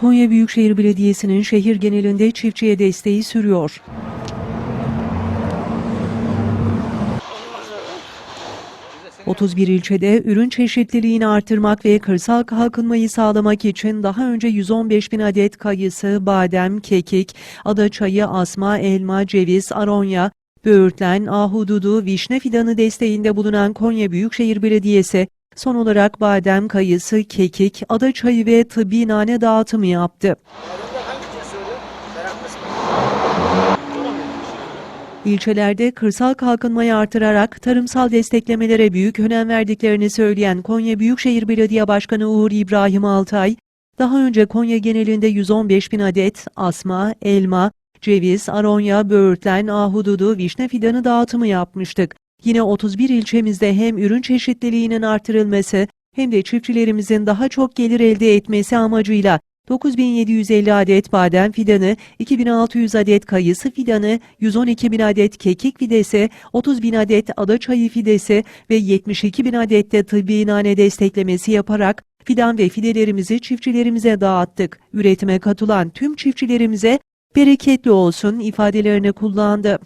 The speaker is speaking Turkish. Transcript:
Konya Büyükşehir Belediyesi'nin şehir genelinde çiftçiye desteği sürüyor. ...31 ilçede ürün çeşitliliğini artırmak ve kırsal kalkınmayı sağlamak için daha önce 115 bin adet kayısı, badem, kekik, adaçayı, asma, elma, ceviz, aronya, böğürtlen, ahududu, vişne fidanı desteğinde bulunan Konya Büyükşehir Belediyesi, son olarak badem, kayısı, kekik, adaçayı ve tıbbi nane dağıtımı yaptı. İlçelerde kırsal kalkınmayı artırarak tarımsal desteklemelere büyük önem verdiklerini söyleyen Konya Büyükşehir Belediye Başkanı Uğur İbrahim Altay, daha önce Konya genelinde 115 bin adet asma, elma, ceviz, aronya, böğürtlen, ahududu, vişne fidanı dağıtımı yapmıştık. Yine 31 ilçemizde hem ürün çeşitliliğinin artırılması hem de çiftçilerimizin daha çok gelir elde etmesi amacıyla 9750 adet badem fidanı, 2600 adet kayısı fidanı, 112 bin adet kekik fidesi, 30 bin adet adaçayı fidesi ve 72 bin adet de tıbbi nane desteklemesi yaparak fidan ve fidelerimizi çiftçilerimize dağıttık. Üretime katılan tüm çiftçilerimize bereketli olsun ifadelerini kullandı.